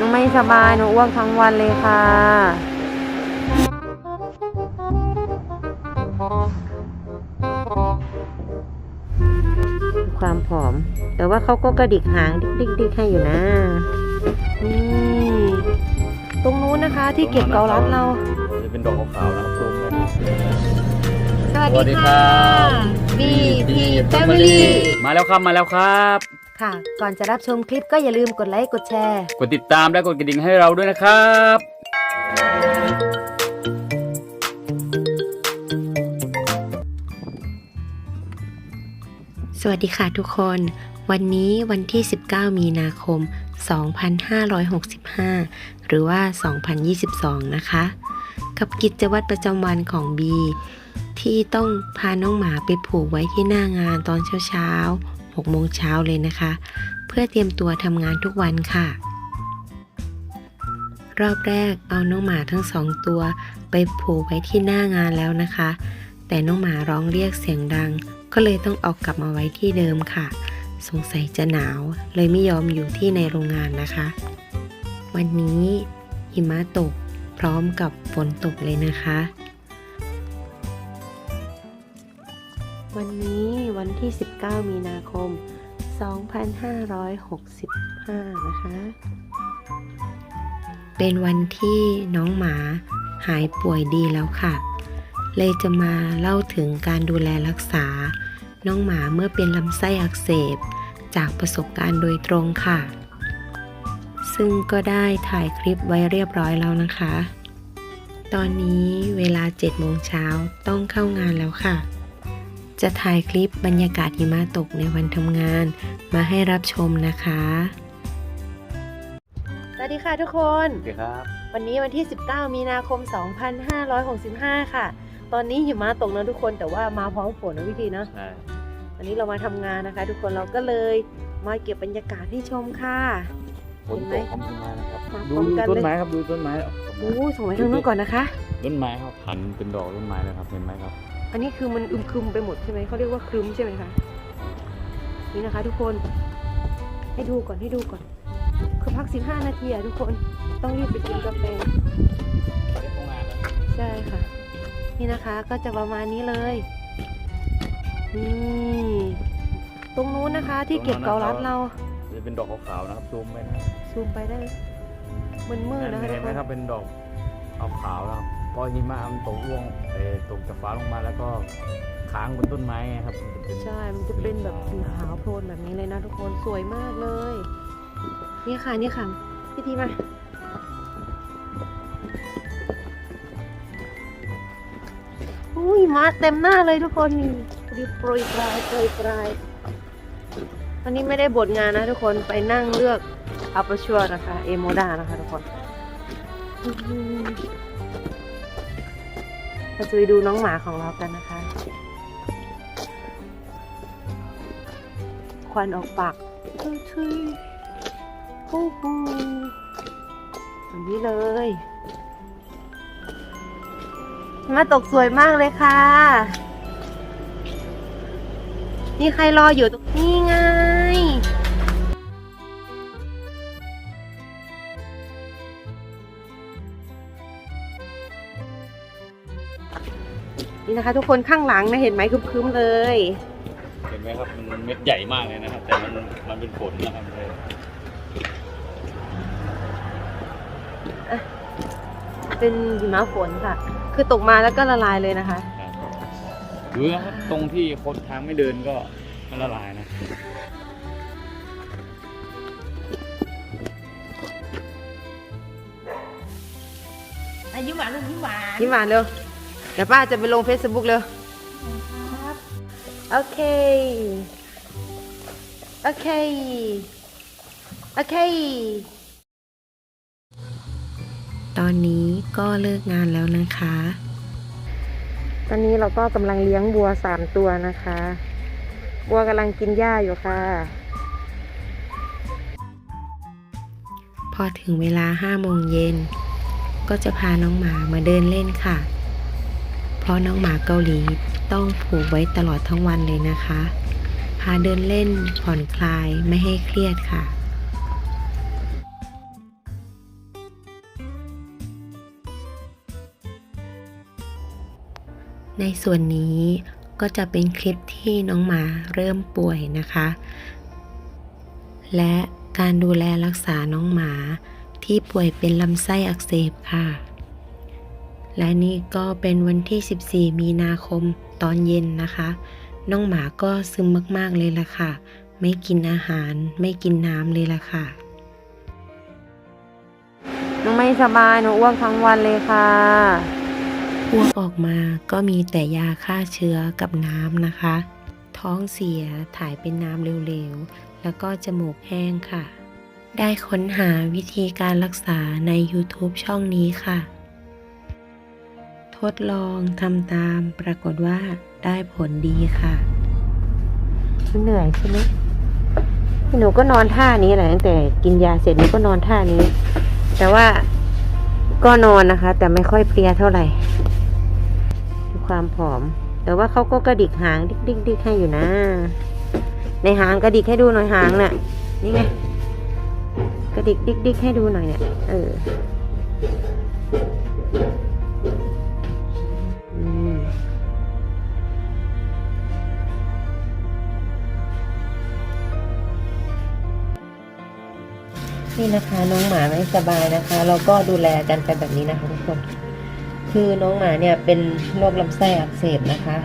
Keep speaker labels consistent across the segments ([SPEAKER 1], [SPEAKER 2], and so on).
[SPEAKER 1] หนูไม่สบายหนูอ้วกทั้งวันเลยค่ะ ความผอม แต่ว่าเขาก็กระดิกหางดิกดิกๆๆให้อยู่นะนี่ตรงนู้นนะคะที่เก็บเกาลัดเรา
[SPEAKER 2] จะเป็นดอกขาวๆนะครับซูมเลย
[SPEAKER 1] สวัส
[SPEAKER 2] สวัสดี
[SPEAKER 1] ดี
[SPEAKER 2] ครั
[SPEAKER 1] ค่ะ
[SPEAKER 2] บ
[SPEAKER 1] บีพีแฟมิลี่
[SPEAKER 2] มาแล้วครับมาแล้วครับ
[SPEAKER 1] ค่ะ ก่อนจะรับชมคลิปก็อย่าลืมกดไลค์กดแชร์
[SPEAKER 2] กดติดตามและกดกระดิ่งให้เราด้วยนะครับ
[SPEAKER 3] สวัสดีค่ะทุกคน วันนี้วันที่ 19 มีนาคม 2565 หรือว่า 2022 นะคะ กับกิจวัตรประจำวันของบีที่ต้องพาน้องหมาไปผูกไว้ที่หน้างานตอนเช้าๆ 6โมงเช้าเลยนะคะ เพื่อเตรียมตัวทำงานทุกวันค่ะ รอบแรกเอาน้องหมาทั้งสองตัวไปผูกไว้ที่หน้างานแล้วนะคะ แต่น้องหมาร้องเรียกเสียงดัง ก็เลยต้องเอากลับมาไว้ที่เดิมค่ะ สงสัยจะหนาว เลยไม่ยอมอยู่ที่ในโรงงานนะคะ วันนี้หิมะตกพร้อมกับฝนตกเลยนะคะ วันนี้วันที่ 19 มีนาคม 2565 นะคะ เป็นวันที่น้องหมาหายป่วยดีแล้วค่ะ เลยจะมาเล่าถึงการดูแลรักษา น้องหมาเมื่อเป็นลำไส้อักเสบ จากประสบการณ์โดยตรงค่ะ ซึ่งก็ได้ถ่ายคลิปไว้เรียบร้อยแล้วนะคะ ตอนนี้เวลา7โมงเช้าต้องเข้างานแล้วค่ะ จะถ่ายคลิปบรรยากาศหิมะตกในวันทำงาน มาให้รับชมนะคะ
[SPEAKER 1] สวัสดีค่ะทุกคน
[SPEAKER 2] โอเคครับ
[SPEAKER 1] วันนี้วันที่ 19 มีนาคม 2565 ค่ะ ตอนนี้หิมะตกนะทุกคนแต่ว่ามาพร้อมฝนนะพี่ทีเนาะ
[SPEAKER 2] ใช่
[SPEAKER 1] วันนี้เรามาทำงานนะคะ ทุกคนเราก็เลยมาเก็บบรรยากาศที่ชมค่ะ
[SPEAKER 2] ฝนตกพร้อมมานะครับ
[SPEAKER 1] มาพ
[SPEAKER 2] ดู
[SPEAKER 1] ร้อมกันเลย
[SPEAKER 2] ต้นไม้ครับดูต้นไม้
[SPEAKER 1] โอ้ส่งไปทางนู้นก่อนนะคะ
[SPEAKER 2] ต้นไม้ครับพันเป็นดอกต้นไม้เลยครับเห็นไหมครับ
[SPEAKER 1] อันนี้คือมันอึมครึมไปหมดใช่ไหมเขาเรียกว่าครึมใช่ไหมคะนี่นะคะ ทุกคนให้ดูก่อนให้ดูก่อน คือพัก 15 นาทีอะทุกคนต้องรีบไปกินกาแฟใช่ค่ะ นี่นะคะก็จะประมาณนี้เลยนี่ตรงนู้นนะคะ ที่เก็บเกาลัดเรา
[SPEAKER 2] จะเป็นดอกขาวๆนะครับซูมไปนะ
[SPEAKER 1] ซูมไปได้มันมืดนะคะทุ
[SPEAKER 2] เห็
[SPEAKER 1] ก
[SPEAKER 2] น
[SPEAKER 1] ค
[SPEAKER 2] ไหม
[SPEAKER 1] น
[SPEAKER 2] ครับเป็นดอกขาวๆนะครับ พอหิมะมันตกร่วงเอ่อตกจากฟ้าลงมาแล้วก็ค้างบนต้นไม้ไงครับมันจะเป็น
[SPEAKER 1] ใช่ มันจะเป็นแบบสีขาวโพลนแบบนี้เลยนะทุกคน สวยมากเลย นี่ค่ะ นี่ค่ะ พี่ทีมา อุ้ยมาเต็มหน้าเลยทุกคนนี่ดูโปรยปลายโปรยปลายวันนี้ไม่ได้บทงานนะทุกคน ไปนั่งเลือกอัปชัวนะคะ เอโมดานะคะทุกคนอื้อหือ เราจะไปดูน้องหมาของเรากันนะคะ ควันออกปากทุยทุยฮู้ฮู้แบบนี้เลยมาตกสวยมากเลยค่ะนี่ใครรออยู่ตรงนี้ไง นี่นะคะ ทุกคนข้างหลังนะเห็นไหมคึ้มๆเลย
[SPEAKER 2] เห็นไหมครับมันเม็ดใหญ่มากเลยนะครับ แต่มันมันเป็นฝนนะครับเลย
[SPEAKER 1] เป็นหิมะฝนค่ะ คือตกมาแล้วก็ละลายเลยนะคะ
[SPEAKER 2] ดูนะครับตรงที่คนทางไม่เดินก็มันละลายนะ
[SPEAKER 4] อายุหวานลูกยิ้มหวาน
[SPEAKER 1] ยิ้มหวานเร็วเดี๋ยวป้าจะไปลง Facebook เร็วโอเค โอเค โอเค
[SPEAKER 3] ตอนนี้ก็เลิกงานแล้วนะคะ
[SPEAKER 1] ตอนนี้เราก็กำลังเลี้ยงบัวสามตัวนะคะ บัวกำลังกินหญ้าอยู่ค่ะ
[SPEAKER 3] พอถึงเวลาห้าโมงเย็นก็จะพาน้องหมามาเดินเล่นค่ะเพ พาะน้องหมาเกาหลีต้องผูกไว้ตลอดทั้งวันเลยนะคะ พาเดินเล่นผ่อนคลายไม่ให้เครียดค่ะในส่วนนี้ก็จะเป็นคลิปที่น้องหมาเริ่มป่วยนะคะ และการดูแลรักษาน้องหมาที่ป่วยเป็นลำไส้อักเสบค่ะ และนี่ก็เป็นวันที่ 14 มีนาคมตอนเย็นนะคะ น้องหมาก็ซึมมากๆเลยล่ะค่ะ ไม่กินอาหารไม่กินน้ำเลยล่ะค่ะ
[SPEAKER 1] น้องไม่สบายหนูอ้วกทั้งวันเลยค่ะ
[SPEAKER 3] อ้วกออกมาก็มีแต่ยาฆ่าเชื้อกับน้ำนะคะ ท้องเสียถ่ายเป็นน้ำเร็วๆ แล้วก็จมูกแห้งค่ะ ได้ค้นหาวิธีการรักษาใน YouTube ช่องนี้ค่ะ ทดลองทำตามปรากฏว่าได้ผลดีค่ะ
[SPEAKER 1] เหนื่อยใช่ไหมหนูก็นอนท่านี้แหละตั้งแต่กินยาเสร็จหนูก็นอนท่านี้ แต่ว่าก็นอนนะคะ แต่ไม่ค่อยเพลียเท่าไหร่ดูความผอม แต่ว่าเขาก็กระดิกหางดิกดิกดิกให้อยู่นะ ในหางกระดิกให้ดูหน่อยหางน่ะ นี่ไงกระดิกดิกดิกให้ดูหน่อยเนี่ยเออ นี่นะคะ น้องหมาไม่สบายนะคะ เราก็ดูแลกันไปแบบนี้นะคะทุกคน คือน้องหมาเนี่ยเป็นโรคลำไส้อักเสบนะคะ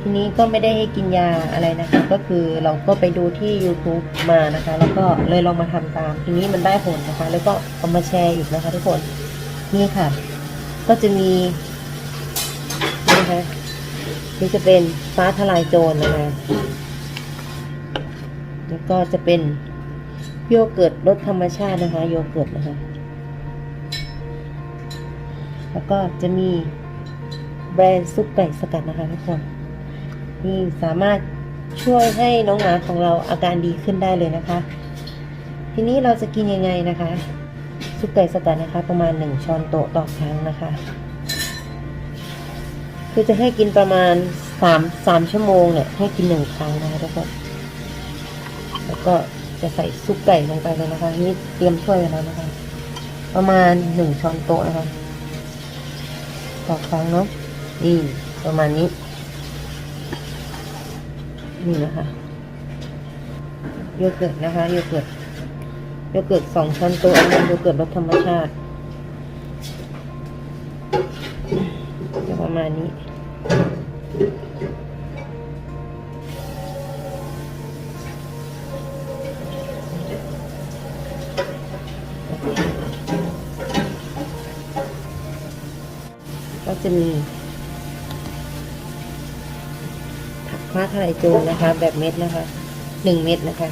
[SPEAKER 1] ทีนี้ก็ไม่ได้ให้กินยาอะไรนะคะ ก็คือเราก็ไปดูที่ YouTube มานะคะ แล้วก็เลยลองมาทำตาม ทีนี้มันได้ผลนะคะ แล้วก็เอามาแชร์อีกนะคะทุกคน นี่ค่ะ ก็จะมีนี่นะคะนี่จะเป็นฟ้าทลายโจรนะคะ แล้วก็จะเป็น โยเกิร์ตรสธรรมชาตินะคะ โยเกิร์ตนะคะ แล้วก็จะมีแบรนด์ซุปไก่สกัดนะคะทุกคนนี่สามารถช่วยให้น้องหมาของเราอาการดีขึ้นได้เลยนะคะ ทีนี้เราจะกินยังไงนะคะ ซุปไก่สกัดนะคะ ประมาณหนึ่งช้อนโต๊ะต่อครั้งนะคะ คือจะให้กินประมาณสามสามชั่วโมงเนี่ยให้กินหนึ่งครั้งนะคะทุกคนแล้วก็ จะใส่ซุปไก่ลงไปเลยนะคะ นี่เตรียมถ้วยแล้วนะคะ ประมาณหนึ่งช้อนโต๊ะนะคะต่อครั้งเนาะนี่ประมาณนี้ นี่นะคะโยเกิร์ตนะคะโยเกิร์ตโยเกิร์ตสองช้อนโต๊ะอันนี้โยเกิร์ตรสธรรมชาติจะประมาณนี้ จะมีผักฟ้าทลายโจรนะคะ แบบเม็ดนะคะหนึ่งเม็ดนะคะ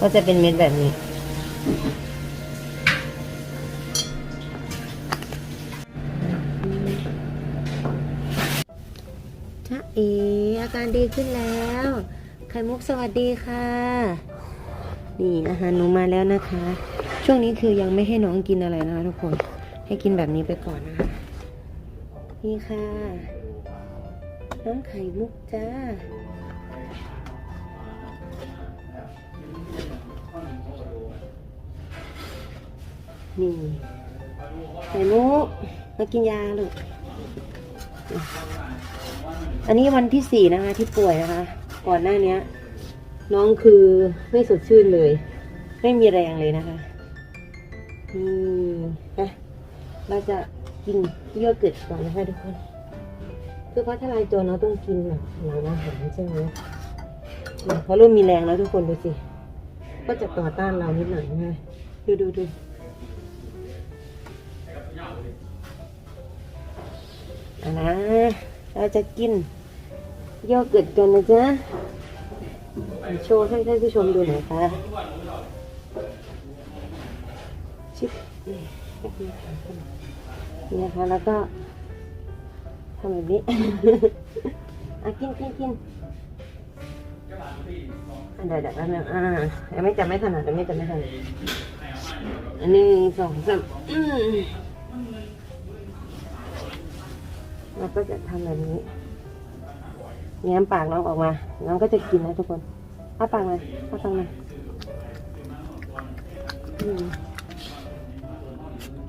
[SPEAKER 1] ก็จะเป็นเม็ดแบบนี้ เออาการดีขึ้นแล้ว ไข่มุกสวัสดีค่ะ นี่อาหารหนูมาแล้วนะคะ ช่วงนี้คือยังไม่ให้น้องกินอะไรนะคะทุกคน ให้กินแบบนี้ไปก่อนนะคะ นี่ค่ะ น้องไข่มุกจ้านี่ไข่มุกมากินยาลูก อันนี้วันที่สี่นะคะ ที่ป่วยนะคะ ก่อนหน้าเนี้ยน้องคือไม่สดชื่นเลย ไม่มีแรงเลยนะคะนี่นะเราจะกินโยเกิร์ตก่อนนะคะทุกคนคือเพราะถ้าลายตัวเราต้องกินแบบหลังอาหารใช่ไหมเขาเริ่มมีแรงแล้วทุกคนดูสิ ก็จะต่อต้านเรานิดหน่อยนะดูดูดูอันนะ เราจะกินโยเกิร์ตกันนะจ๊ะโชว์ให้ท่านผู้ชมดูหน่อยค่ะชิบนี่นะคะแล้วก็ทำแบบนี้อะกินกินกินอันเดี๋ยวเดี๋ยวแป๊บนึงอ่ายังไม่จำไม่ถนัดยังไม่จำไม่ถนัดอันหนี้สองสามอืม เราก็จะทำแบบนี้ แง้มปากน้องออกมา น้องก็จะกินนะทุกคนอเอาปากหน่อยเอาปากหน่อยอืม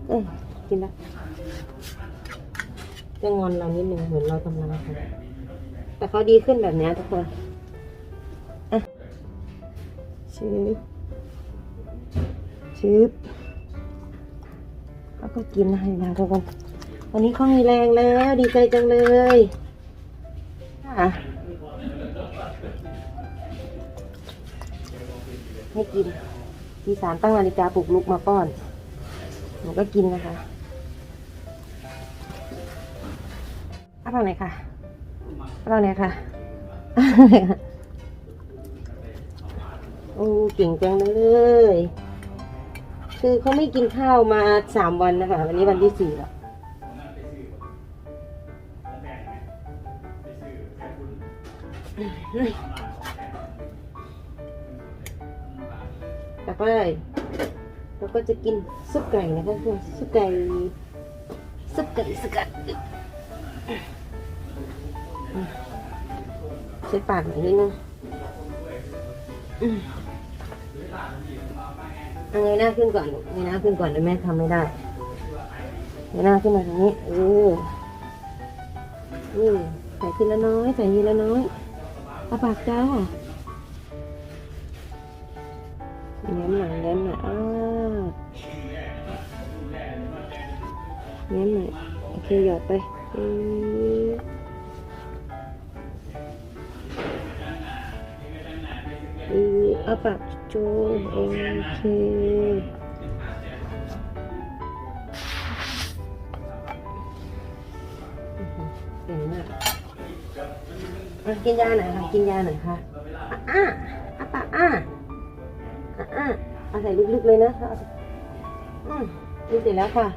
[SPEAKER 1] เอ้ยกินละจะงอนเรานิดนึงเหมือนเราทำร้ายเขาแต่เขาดีขึ้นแบบนี้ทุกคนอะชืบชืบเขาก็กินให้นะทุกคน วันนี้เขามีแรงแล้ว ดีใจจังเลยอะให้กินทีสามตั้งนาฬิกาปลุกลุกมาป้อนหนูก็กินนะคะเอาปากไหนค่ะเอาปากไหนค่ะ โอ้เก่งจังเลย คือเขาไม่กินข้าวมาสามวันนะคะ วันนี้วันที่สี่แล้ว แต่ก็เราก็จะกินซุปไก่นะคะคือซุปไก่ซุปไก่สกัดใช้ปากหน่อยนิดนึงอืมเอาเงยหน้าขึ้นก่อนเงยหน้าขึ้นก่อนเดี๋ยวแม่ทำไม่ได้เงยหน้าขึ้นมาทางนี้เออนี่ใส่ทีละน้อยใส่ทีละน้อย เอาปากจ้าเน้นหน่อยเน้นหน่อยอ้าเน้นหน่อยโอเคหยอดไปอืออือเอาปากจูบโอเค กินยาหน่อยค่ะกินยาหน่อยค่ะอะอะอะปากอะอะอะเอาใส่ลึกๆเลยนะอืมกินเสร็จแล้วค่ะ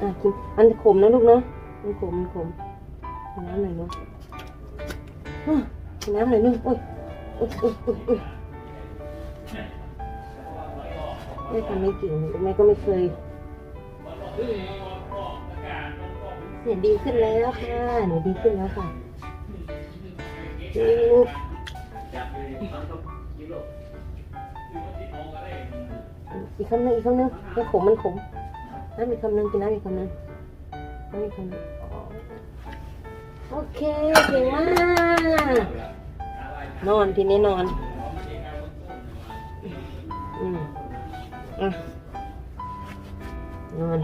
[SPEAKER 1] อะกินมันขมนะลูกเนาะมันขมมันขมน้ำหน่อยเนาะน้ำหน่อยนึงโอ้ยโอ้ยโอ้ยโอ้ยแม่ทำไม่เก่งแม่ก็ไม่เคยเนี่ยดีขึ้นแล้วค่ะหนูดีขึ้นแล้วค่ะ ลูกอีกคำหนึงอีกคำหนึงมันขมมันขมน้ำอีกคำหนึงกินน้ำอีกคำหนึงน้ำอีกคำหนึงโอเคเก่งมาก นอนทีนี้นอน อืมอะนอน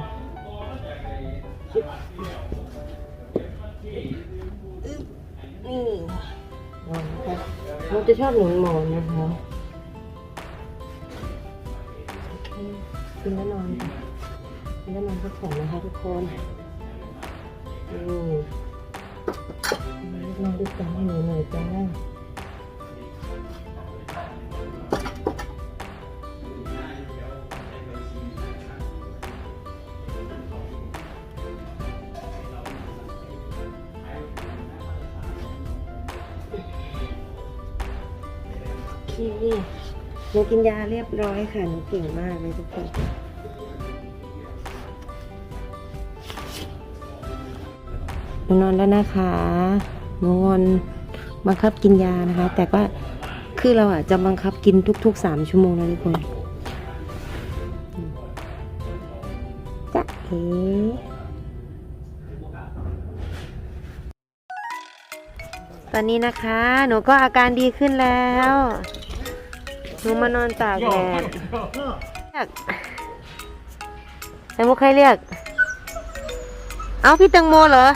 [SPEAKER 1] นี่ นะคะมันจะชอบหนุนหมอนนะคะกินแล้วนอนค่ะกินแล้วนอนพักผ่อนนะคะทุกคนอืมนอนด้วยกันให้หนูหน่อยจ้า เคหนูกินยาเรียบร้อยค่ะหนูเก่งมากเลยทุกคนหนูนอนแล้วนะคะหนูงอนบังคับกินยานะคะ แต่ว่าคือเราอะจะบังคับกินทุกๆสามชั่วโมงนะทุกคนจ๊ะเอ๋ ตอนนี้นะคะ หนูก็อาการดีขึ้นแล้ว หนูมานอนตากแดดเรียกไอ้มุกใครเรียก เอาพี่แตังโมเหรอ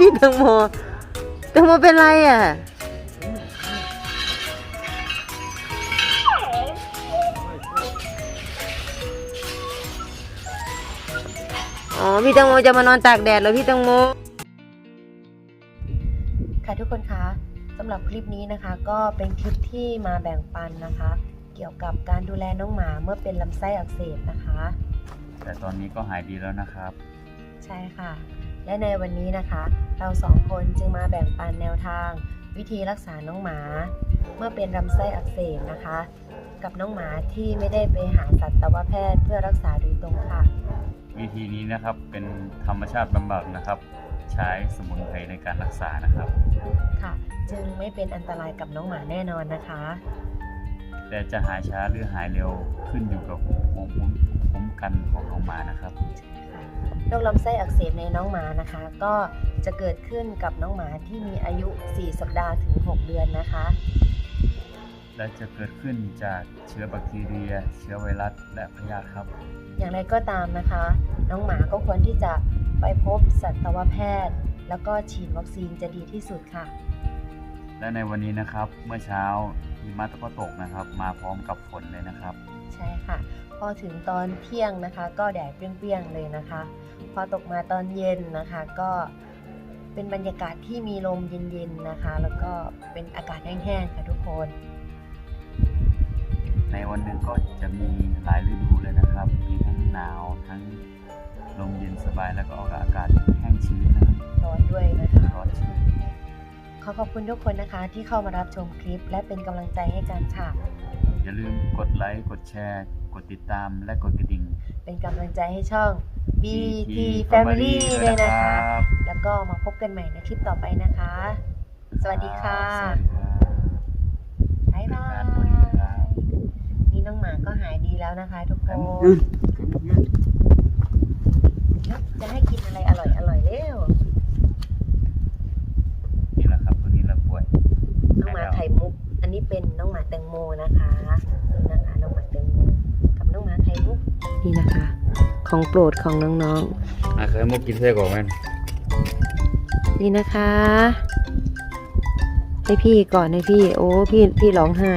[SPEAKER 1] พี่แตังโมแตังโมเป็นไรอะ อ๋อ พี่แตังโมจะมานอนตากแดดแล้วพี่แตังโม หรับคลิปนี้นะคะ ก็เป็นคลิปที่มาแบ่งปันนะคะ เกี่ยวกับการดูแลน้องหมาเมื่อเป็นลำไส้อักเสบนะคะ
[SPEAKER 2] แต่ตอนนี้ก็หายดีแล้วนะครับ
[SPEAKER 1] ใช่ค่ะ และในวันนี้นะคะ เราสองคนจึงมาแบ่งปันแนวทาง วิธีรักษาน้องหมา เมื่อเป็นลำไส้อักเสบนะคะ กับน้องหมาที่ไม่ได้ไปหาสัตวแพทย์เพื่อรักษาโดยตรงค่ะ
[SPEAKER 2] วิธีนี้นะครับเป็นธรรมชาติบำบัดนะครับใช้สมุนไพรในการรักษานะครับ
[SPEAKER 1] ค่ะ จึงไม่เป็นอันตรายกับน้องหมาแน่นอนนะคะ
[SPEAKER 2] แต่จะหายช้าหรือหายเร็วขึ้นอยู่กับภูมิคุ้มกันของน้องหมานะครับ
[SPEAKER 1] โรคลำไส้อักเสบในน้องหมานะคะ ก็จะเกิดขึ้นกับน้องหมาที่มีอายุ 4 สัปดาห์ถึง 6 เดือนนะคะ
[SPEAKER 2] และจะเกิดขึ้นจากเชื้อแบคทีเรีย เชื้อไวรัสและพยาธิครับ
[SPEAKER 1] อย่างไรก็ตามนะคะ น้องหมาก็ควรที่จะ ไปพบสัตวแพทย์ แล้วก็ฉีดวัคซีนจะดีที่สุดค่ะ
[SPEAKER 2] และในวันนี้นะครับเมื่อเช้าหิมะก็ตกนะครับ มาพร้อมกับฝนเลยนะครับ
[SPEAKER 1] ใช่ค่ะ พอถึงตอนเที่ยงนะคะ ก็แดดเปรี้ยงๆเลยนะคะ พอตกมาตอนเย็นนะคะ ก็เป็นบรรยากาศที่มีลมเย็นๆนะคะ แล้วก็เป็นอากาศแห้งๆค่ะทุกคน
[SPEAKER 2] ในวันหนึ่งก็จะมีหลายฤดูเลยนะครับ มีทั้งหนาวทั้ง ลมเย็นสบายแล้วก็อากาศแห้งชื้นนะครับ
[SPEAKER 1] ร้อนด้วยนะคะ
[SPEAKER 2] ร้อนชื้น
[SPEAKER 1] ขอขอบคุณทุกคนนะคะที่เข้ามารับชมคลิป และเป็นกำลังใจให้กันค่ะ
[SPEAKER 2] อย่าลืมกดไลค์กดแชร์ กดติดตามและกดกระดิ่ง
[SPEAKER 1] เป็นกำลังใจให้ช่อง BT Family ด้วยนะคะ
[SPEAKER 2] รับ
[SPEAKER 1] แล้วก็มาพบกันใหม่ในคลิปต่อไปนะคะ สวัสดีค่ะ
[SPEAKER 2] สวัสดีครับ
[SPEAKER 1] บ๊ายบา
[SPEAKER 2] เจอกันวันนี้ครับ
[SPEAKER 1] ยนี่น้องหมาก็หายดีแล้วนะคะทุกคน
[SPEAKER 2] ยืน
[SPEAKER 1] จะให้กินอะไรอร่อยอร่อยๆเร็ว
[SPEAKER 2] นี่แหละครับตัวนี้เราป่วย
[SPEAKER 1] น้องหมาไข่มุก อันนี้เป็นน้องหมาแตงโมนะคะนี่นะคะน้องหมาแตงโมกับน้องหมาไข่มุกนี่นะคะ ของโปรดของน้อง
[SPEAKER 2] อะเคยมุกกินเส้ก่อนไหม
[SPEAKER 1] ๆนี่นะคะให้พี่ก่อนให้พี่ โอ้พี่พี่ร้องไห้